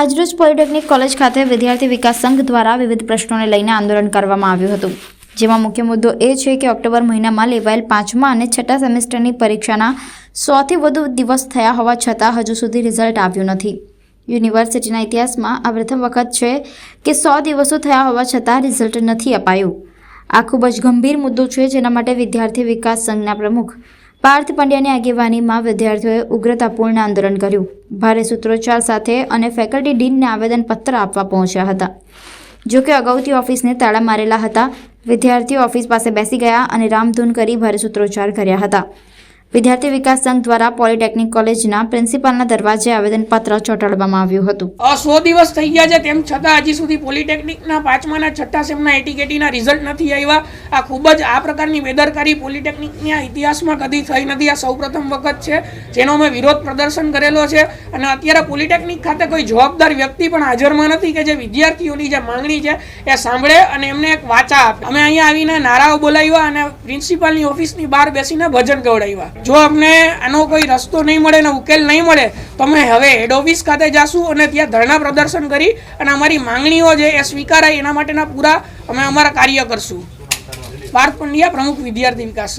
આજરોજ polytechnic college ખાતે વિદ્યાર્થી વિકાસ સંઘ દ્વારા વિવિધ પ્રશ્નોને લઈને આંદોલન કરવામાં આવ્યું હતું. જેમાં મુખ્ય મુદ્દો એ છે કે ઓક્ટોબર મહિનામાં લેવાયેલ પાંચમા અને છઠ્ઠા સેમેસ્ટરની પરીક્ષાના સોથી વધુ દિવસ થયા હોવા છતાં હજુ સુધી રિઝલ્ટ આવ્યું નથી. યુનિવર્સિટીના ઇતિહાસમાં આ પ્રથમ વખત છે કે સો દિવસો થયા હોવા છતાં રિઝલ્ટ નથી અપાયું. આ ખૂબ જ ગંભીર મુદ્દો છે, જેના માટે વિદ્યાર્થી વિકાસ સંઘના પ્રમુખ પાર્થ પંડ્યાની આગેવાનીમાં વિદ્યાર્થીઓએ ઉગ્રતાપૂર્ણ આંદોલન કર્યું. ભારે સૂત્રોચ્ચાર સાથે અને ફેકલ્ટી ડીનને આવેદનપત્ર આપવા પહોંચ્યા હતા. જોકે અગાઉથી ઓફિસને તાળા મારેલા હતા. વિદ્યાર્થીઓ ઓફિસ પાસે બેસી ગયા અને રામધૂન કરી ભારે સૂત્રોચ્ચાર કર્યા હતા. વિદ્યાર્થી વિકાસ સંઘ દ્વારા પોલિટેકનિક કોલેજના પ્રિન્સિપાલના દરવાજે આવેદનપત્ર ચોંટાડવામાં આવ્યું હતું. સો દિવસ થઈ ગયા છે, તેમ છતાં હજી સુધી પોલિટેકનિકના પાંચમાના, છઠ્ઠા સેમના એટીકેટીના રિઝલ્ટ નથી આવ્યા. આ ખૂબ જ આ પ્રકારની બેદરકારી પોલિટેકનિકના ઇતિહાસમાં કદી થઈ નથી. આ સૌપ્રથમ વખત છે, જેનો અમે વિરોધ પ્રદર્શન કરેલો છે. અને અત્યારે પોલિટેકનિક ખાતે કોઈ જવાબદાર વ્યક્તિ પણ હાજરમાં નથી કે જે વિદ્યાર્થીઓની જે માંગણી છે, એ સાંભળે અને એમને એક વાચા આપે. અમે અહીંયા આવીને નારાઓ બોલાવ્યા અને પ્રિન્સિપાલની ઓફિસની બહાર બેસીને ભજન ગવડાવ્યા. જો અમને આનો કોઈ રસ્તો નહીં મળે ને ઉકેલ નહીં મળે, તો અમે હવે હેડ ઓફિસ ખાતે જાશું અને ત્યાં ધરણા પ્રદર્શન કરી અને અમારી માંગણીઓ છે એ સ્વીકારાય એના માટેના પૂરા અમે અમારા કાર્ય કરશું. પાર્થ પંડ્યા પ્રમુખ વિદ્યાર્થી વિકાસ